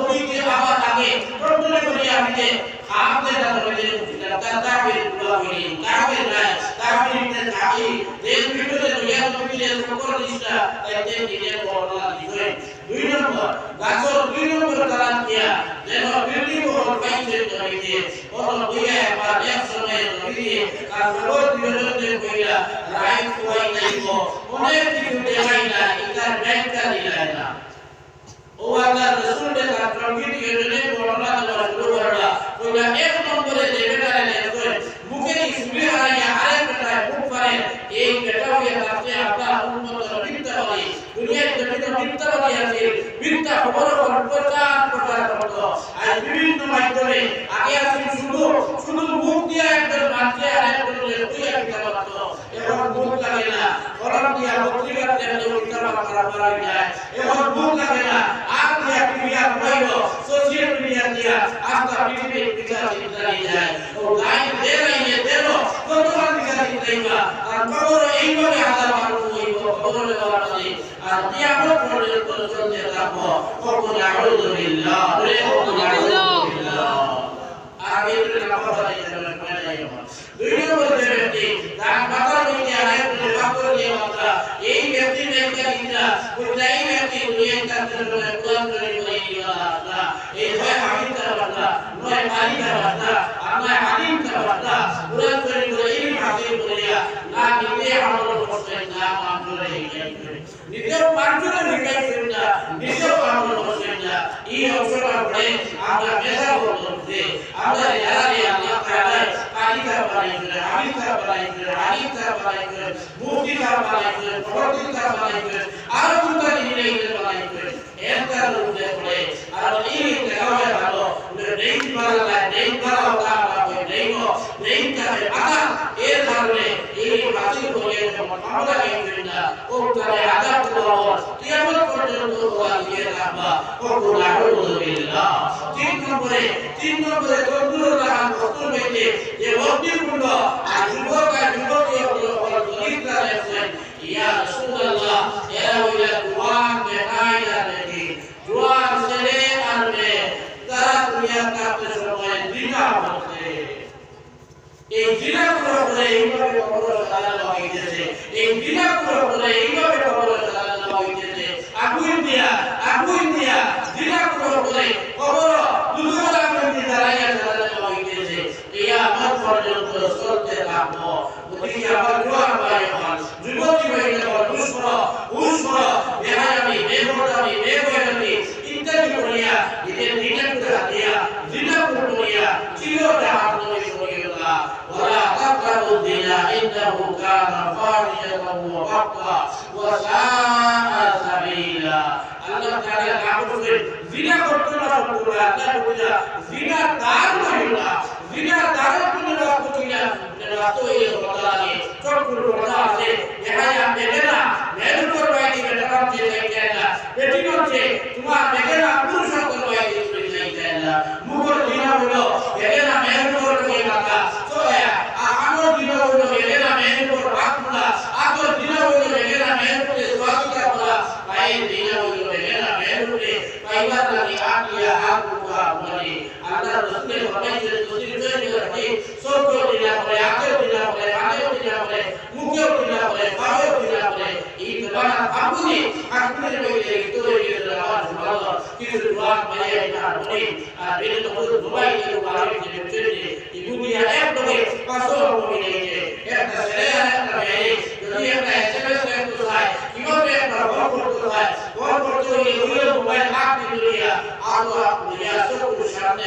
বুঝিতে আবার আগে কাকাবের রায় কাকাবের দেশ ভিতরে রায় খুয়াই নাইব। অনেক কিছু দেখাই না ইতার দিলাই না। ও আল্লাহ রাসূল কে তার বর্ণনা দেওয়া শুরু করলা কইলা এক নম্বরে যে বেটারে লেখেন মুখে কি হারাইয়া আরেক বেটায় মুখ পারে এই বেটাও এর কাছে আপনার উন্নত বিদ্যাবাদী দুনিয়ার জমিত বিদ্যাবাদী আছে বিদ্যা খবর প্রচার প্রচার করত। আর বিভিন্ন মাধ্যমে আগে আছে শুধু শুধু মুখ দিয়ে একজন মানছে আর একজন দুই একটা করত এখন মুখ লাগে না কলম দিয়া পত্রিকার তেমনি উত্তরা করা করা যায় এখন মুখ লাগে না আর দিয়া ক্রিয়া হইল সোশ্যাল মিডিয়া দিয়া আজকা পৃথিবীর বিচার চিন্তা নিয়ে যায় ও লাইন দে লাইনে দেব কতবার বিচার চিন্তা ইবা আর খবর এইভাবে হাজার মানুষ হইব খবর দেওয়ার মাঝে আর কিয়ামত যে ব্যক্তি তার করে করে এই হাসিল করিয়া না নিজে আমল করতে না আমল হিকাই করে নিজের পাঁচজনের হিকাই করে না নিজের আমল করতে না এই অবসরটা পড়ে আমরা মেধা বলতে আমরা যারা আল্লাহ তাআলা কালিকা বানাই করে আলিকা বানাই করে আলিকা বানাই করে মুক্তিকা বানাই করে প্রবর্তিকা বানাই করে আরও দুটা জিনিস বানাই করে এর কারণে উঠে পড়ে আর এই দেখাবে ভালো নেই বানা নেই বানা ওটা আমরা নেই গো নেই কারে আদা এর কারণে এই বাতিল করে করি না। ও তারে আদা করো কিয়ামত পর্যন্ত ওয়া দিয়ে রাখবা ও জিনা হচ্ছে এই জিনা করে এইভাবে কবর সাজানো হইতেছে এই গুলো করে এইভাবে কবর চালানো হইতেছে। আগুন দিয়া আগুন দিয়া জিনা বলে কবর দুজনা মধ্যে দাঁড়াইয়া চালানো হইতেছে। কিয়ামত পর্যন্ত চলতে থাকব। আমার আবার الزنا انه كان فاحشة ومقتا وساء سبيلا আল্লাহ তাআলা কাবু করেন জিনা করতে না সম্পূর্ণ আল্লাহ বুঝা জিনা তার নয় না জিনা তার কোনো রাস্তা কিনা রাস্তা এই কথা লাগে চক্র কথা আছে দেখা যায় দেখে না মেল করবাই দিবে টাকা দিয়ে যাই না বেটি হচ্ছে তোমার ফরমাইছে যদি তৈরি করে সব দিন করে আকের দিন করে কানের দিন করে মুখের দিন করে পায়ের দিন করে এই দোয়া আপনি আপনি বলে তৈরি করে আমার ভালো, কিছু দোয়া এর বারে যে চলে এই দুনিয়া এক লোকে পাঁচশো লোক নিয়ে একটা ছেলে আর একটা মেয়ে যদি একটা এসএমএস করতে হয় কীভাবে একটা ফোন করতে হয় ফোন করতে হলে ওই মোবাইল আপনি দুনিয়া আলো দুনিয়া সব সামনে